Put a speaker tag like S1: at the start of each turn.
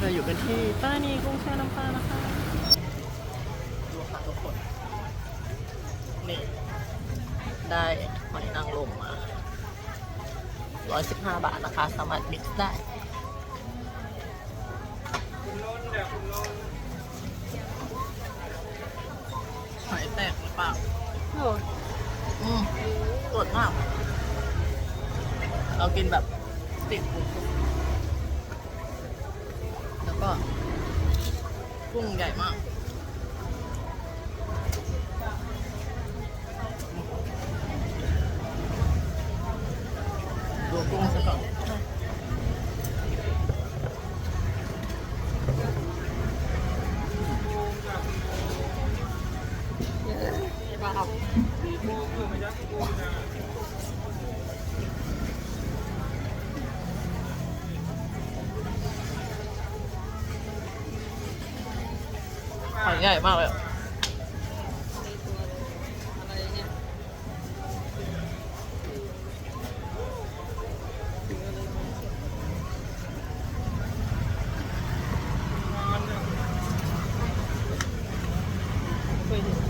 S1: เราอยู่กันที่ป้านีกุ้งแช่น้ำปลานะคะดูค่ะทุกคน นี่ ได้หอยนางรมมา 115 บาทนะคะ สามารถมิกซ์ได้หอยแตกหรือเปล่าอืมสดมาก เรากินแบบติดกุ้งแล้วก็ กุ้งใหญ่มากดูกุ้งซะก่อน หอยใหญ่มากเลย Thank you.